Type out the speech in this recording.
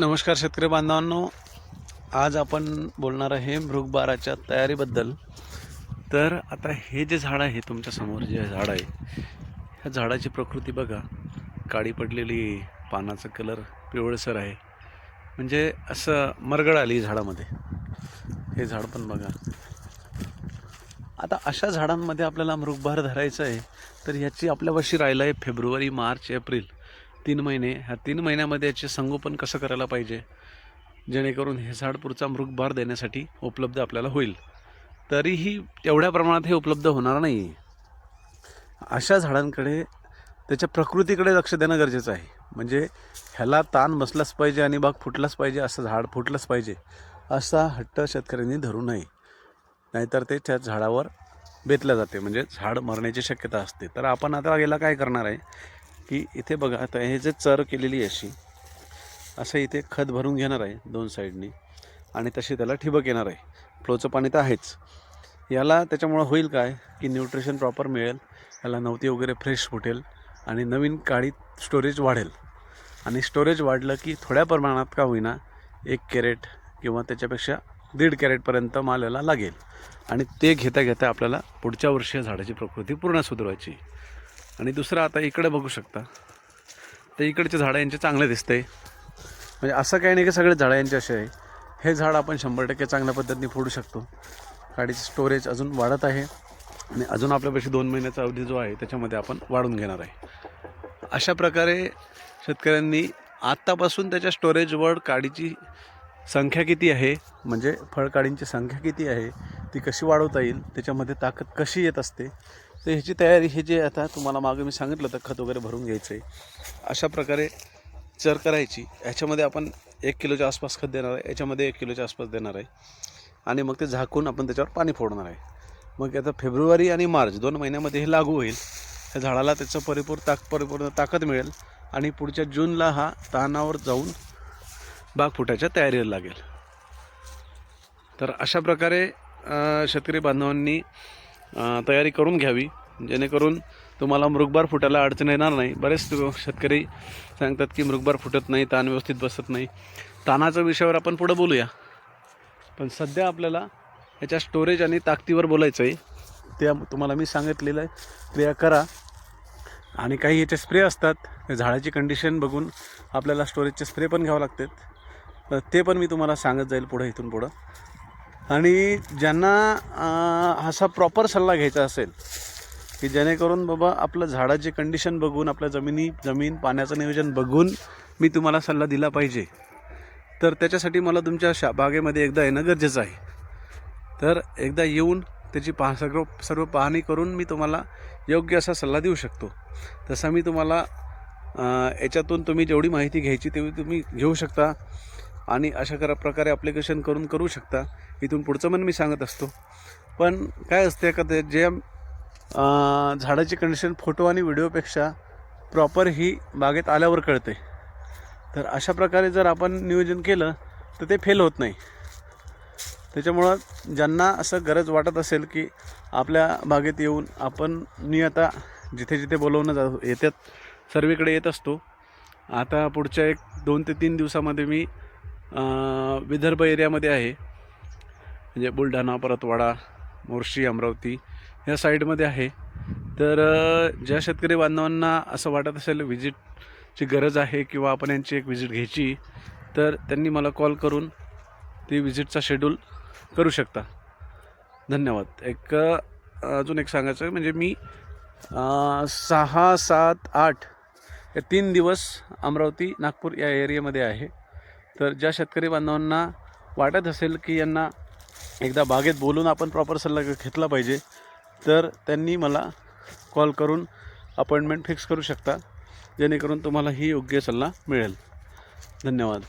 नमस्कार शेतकरी बांधवांनो. आज आपण बोलणार आहे मृगबाराच्या तयारीबद्दल. तर आता हे जे झाड आहे तुमच्यासमोर जे झाड आहे ह्या झाडाची प्रकृती बघा. काळी पडलेली पानाचा कलर पिवळसर आहे. म्हणजे असं मरगळ आली झाडामध्ये. हे झाड पण बघा. आता अशा झाडांमध्ये आपल्याला मृगबार धरायचं आहे तर ह्याची आपल्यापाशी राहिलं आहे फेब्रुवारी मार्च एप्रिल. तीन महिने ह्या तीन महिन्यामध्ये याचे संगोपन कसं करायला पाहिजे? जेणेकरून हे झाड पुढचा मृगबहार देण्यासाठी उपलब्ध आपल्याला होईल. तरीही तेवढ्या प्रमाणात हे उपलब्ध होणार नाही अशा झाडांकडे त्याच्या प्रकृतीकडे लक्ष देणं गरजेचं आहे. म्हणजे ह्याला ताण बसलाच पाहिजे आणि बाग फुटलाच पाहिजे असं झाड फुटलंच पाहिजे असा हट्ट शेतकऱ्यांनी धरू नये. नाहीतर ते त्या झाडावर बेतलं जाते. म्हणजे झाड मरण्याची शक्यता असते. तर आपण आता याला काय करणार आहे? की इथे बघा आता हे जे चर केलेली आहे अशी असं इथे खत भरून घेणार आहे दोन साईडनी आणि तशी त्याला ठिबक येणार आहे. फ्लोचं पाणी तर आहेच. याला त्याच्यामुळं होईल काय की न्यूट्रिशन प्रॉपर मिळेल याला नवती वगैरे फ्रेश फुटेल आणि नवीन काळी स्टोरेज वाढेल. आणि स्टोरेज वाढलं की थोड्या प्रमाणात का होईना एक कॅरेट किंवा त्याच्यापेक्षा दीड कॅरेटपर्यंत माल याला लागेल. आणि ते घेता घेता आपल्याला पुढच्या वर्षी झाडाची प्रकृती पूर्ण सुधारायची आणि दुसरं आता इकडं बघू शकता. तर इकडचे झाडं यांचे चांगले दिसते. म्हणजे असं काही नाही की सगळे झाडं यांचे असे आहे. हे झाड आपण शंभर टक्के चांगल्या पद्धतीने फोडू शकतो. गाडीचं स्टोरेज अजून वाढत आहे. आणि अजून आपल्यापाशी दोन महिन्याचा अवधी जो आहे त्याच्यामध्ये आपण वाढून घेणार आहे. अशा प्रकारे शेतकऱ्यांनी आत्तापासून त्याच्या स्टोरेजवर काडीची संख्या किती आहे म्हणजे फळकाडींची संख्या किती आहे ती कशी वाढवता येईल त्याच्यामध्ये ताकद कशी येत असते तर ह्याची तयारी हे जे आता तुम्हाला मागे मी सांगितलं तर खत वगैरे भरून घ्यायचं आहे अशा प्रकारे चर करायची. ह्याच्यामध्ये आपण एक किलोच्या आसपास खत देणार आहे. याच्यामध्ये एक किलोच्या आसपास देणार आहे. आणि मग ते झाकून आपण त्याच्यावर पाणी फोडणार आहे. मग आता फेब्रुवारी आणि मार्च दोन महिन्यामध्ये हे लागू होईल. त्या झाडाला त्याचं परिपूर्ण ताक परिपूर्ण ताकद मिळेल. आणि पुढच्या जूनला हा तहानावर जाऊन बाग फुटायच्या तयारीला लागेल. तर अशा प्रकारे शेतकरी बांधवांनी तयारी करून घ्यावी. जेणेकरून तुम्हाला मृगबार फुटायला अडचण येणार नाही. बरेच शेतकरी सांगतात की मृगबार फुटत नाही ताण व्यवस्थित बसत नाही. ताणाच्या विषयावर आपण पुढं बोलूया. पण सध्या आपल्याला याच्या स्टोरेज आणि ताकदीवर बोलायचं आहे त्या तुम्हाला मी सांगितलेलं आहे. क्रिया करा. आणि काही याचे स्प्रे असतात. झाडाची कंडिशन बघून आपल्याला स्टोरेजचे स्प्रे पण घ्यावं लागतात. तर ते पण मी तुम्हाला सांगत जाईल पुढं इथून पुढं. आणि ज्यांना असा प्रॉपर सल्ला घ्यायचा असेल की जेणेकरून बाबा आपलं झाडाची कंडिशन बघून आपल्या जमिनी जमीन पाण्याचं नियोजन बघून मी तुम्हाला सल्ला दिला पाहिजे. तर त्याच्यासाठी मला तुमच्या शा बागेमध्ये एकदा येणं गरजेचं आहे. तर एकदा येऊन त्याची पाह सर्व सर्व पाहणी करून मी तुम्हाला योग्य असा सल्ला देऊ शकतो. तसा मी तुम्हाला याच्यातून तुम्ही जेवढी माहिती घ्यायची तेवढी तुम्ही घेऊ शकता. आणि अशा करा प्रकारे ॲप्लिकेशन करून करू शकता. इथून पुढचं पण मी सांगत असतो. पण काय असते का ते जे झाडाची कंडिशन फोटो आणि व्हिडिओपेक्षा प्रॉपर ही बागेत आल्यावर कळते. तर अशा प्रकारे जर आपण नियोजन केलं तर ते फेल होत नाही. त्याच्यामुळं ज्यांना असं गरज वाटत असेल की आपल्या बागेत येऊन आपण मी आता जिथे जिथे बोलवणं जा येतात सर्वीकडे येत असतो. आता पुढच्या एक दोन ते तीन दिवसामध्ये मी विदर्भ एरियामध्ये आहे. म्हणजे बुलढाणा परतवाडा मोर्शी अमरावती ह्या साईडमध्ये आहे. तर ज्या शेतकरी बांधवांना असं वाटत असेल व्हिजिटची गरज आहे किंवा आपण यांची एक व्हिजिट घ्यायची तर त्यांनी मला कॉल करून ती व्हिजिटचा शेड्यूल करू शकता. धन्यवाद. एक अजून एक सांगायचं म्हणजे मी सहा सात आठ या तीन दिवस अमरावती नागपूर या एरियामध्ये आहे. तर ज्या शेतकरी बांधवांना वाटत असेल की यांना एकदा बागेत बोलून आपण प्रॉपर सल्ला घेतला पाहिजे तर त्यांनी मला कॉल करून अपॉइंटमेंट फिक्स करू शकता जेणेकरून तुम्हाला ही योग्य सल्ला मिळेल. धन्यवाद.